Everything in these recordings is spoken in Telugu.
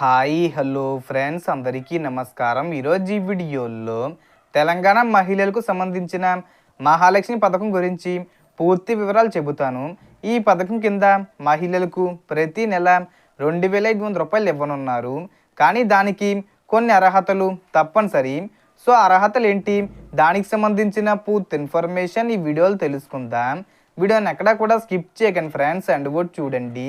Hi hello friends. అందరికీ నమస్కారం. ఈరోజు ఈ వీడియోలో తెలంగాణ మహిళలకు సంబంధించిన మహాలక్ష్మి పథకం గురించి పూర్తి వివరాలు చెబుతాను. ఈ పథకం కింద మహిళలకు ప్రతి నెల రెండు వేల ఐదు వందల రూపాయలు ఇవ్వనున్నారు. కానీ దానికి కొన్ని అర్హతలు తప్పనిసరి. సో అర్హతలు ఏంటి? దానికి సంబంధించిన పూర్తి ఇన్ఫర్మేషన్ ఈ వీడియోలో తెలుసుకుందాం. వీడియోని ఎక్కడా కూడా స్కిప్ చేయకండి ఫ్రెండ్స్. అండ్ కూడా చూడండి.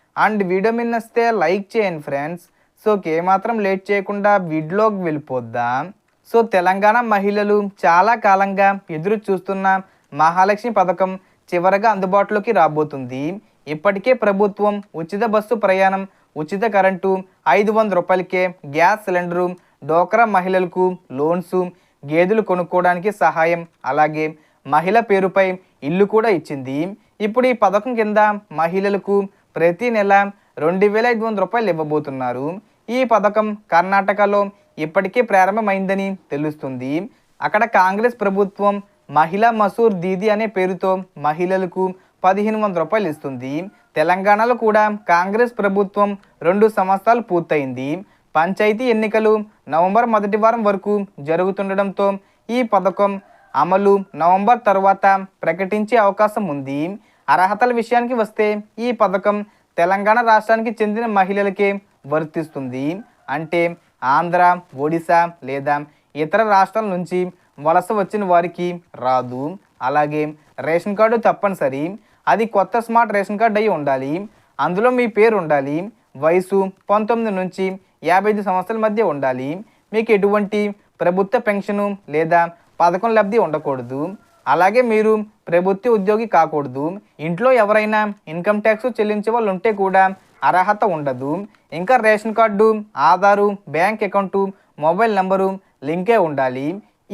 అండ్ వీడియో మీద నచ్చితే లైక్ చేయండి ఫ్రెండ్స్. సో ఏమాత్రం లేట్ చేయకుండా వీడియోకి వెళ్ళిపోద్దాం. సో తెలంగాణ మహిళలు చాలా కాలంగా ఎదురు చూస్తున్న మహాలక్ష్మి పథకం చివరగా అందుబాటులోకి రాబోతుంది. ఇప్పటికే ప్రభుత్వం ఉచిత బస్సు ప్రయాణం ఉచిత కరెంటు ఐదు వందల రూపాయలకే గ్యాస్ సిలిండరు డోక్రా మహిళలకు లోన్స్ గేదెలు కొనుక్కోవడానికి సహాయం అలాగే మహిళ పేరుపై ఇల్లు కూడా ఇచ్చింది. ఇప్పుడు ఈ పథకం కింద మహిళలకు ప్రతి నెల రెండు వేల ఐదు వందల రూపాయలు ఇవ్వబోతున్నారు. ఈ పథకం కర్ణాటకలో ఇప్పటికే ప్రారంభమైందని తెలుస్తుంది. అక్కడ కాంగ్రెస్ ప్రభుత్వం మహిళా మసూర్ దీది అనే పేరుతో మహిళలకు పదిహేను వందల రూపాయలు ఇస్తుంది. తెలంగాణలో కూడా కాంగ్రెస్ ప్రభుత్వం రెండు సంవత్సరాలు పూర్తయింది. పంచాయతీ ఎన్నికలు నవంబర్ మొదటి వారం వరకు జరుగుతుండడంతో ఈ పథకం అమలు నవంబర్ తర్వాత ప్రకటించే అవకాశం ఉంది. అర్హతల విషయానికి వస్తే ఈ పథకం తెలంగాణ రాష్ట్రానికి చెందిన మహిళలకే వర్తిస్తుంది. అంటే ఆంధ్ర ఒడిశా లేదా ఇతర రాష్ట్రాల నుంచి వలస వచ్చిన వారికి రాదు. అలాగే రేషన్ కార్డు తప్పనిసరి. అది కొత్త స్మార్ట్ రేషన్ కార్డు అయి ఉండాలి. అందులో మీ పేరు ఉండాలి. వయసు పంతొమ్మిది నుంచి యాభై ఐదు సంవత్సరాల మధ్య ఉండాలి. మీకు ఎటువంటి ప్రభుత్వ పెన్షను లేదా పథకం లబ్ధి ఉండకూడదు. అలాగే మీరు ప్రభుత్వ ఉద్యోగి కాకూడదు. ఇంట్లో ఎవరైనా ఇన్కమ్ ట్యాక్స్ చెల్లించే వాళ్ళు ఉంటే కూడా అర్హత ఉండదు. ఇంకా ration card Aadhaar bank account mobile number లింకే ఉండాలి.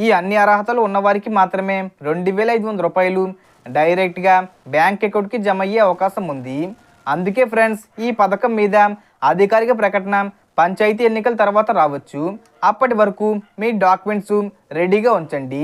ఈ అన్ని అర్హతలు ఉన్నవారికి మాత్రమే రెండు వేల ఐదు వందల రూపాయలు డైరెక్ట్గా బ్యాంక్ అకౌంట్కి జమ అయ్యే అవకాశం ఉంది. అందుకే ఫ్రెండ్స్ ఈ పథకం మీద అధికారిక ప్రకటన పంచాయతీ ఎన్నికల తర్వాత రావచ్చు. అప్పటి వరకు మీ డాక్యుమెంట్స్ రెడీగా ఉంచండి.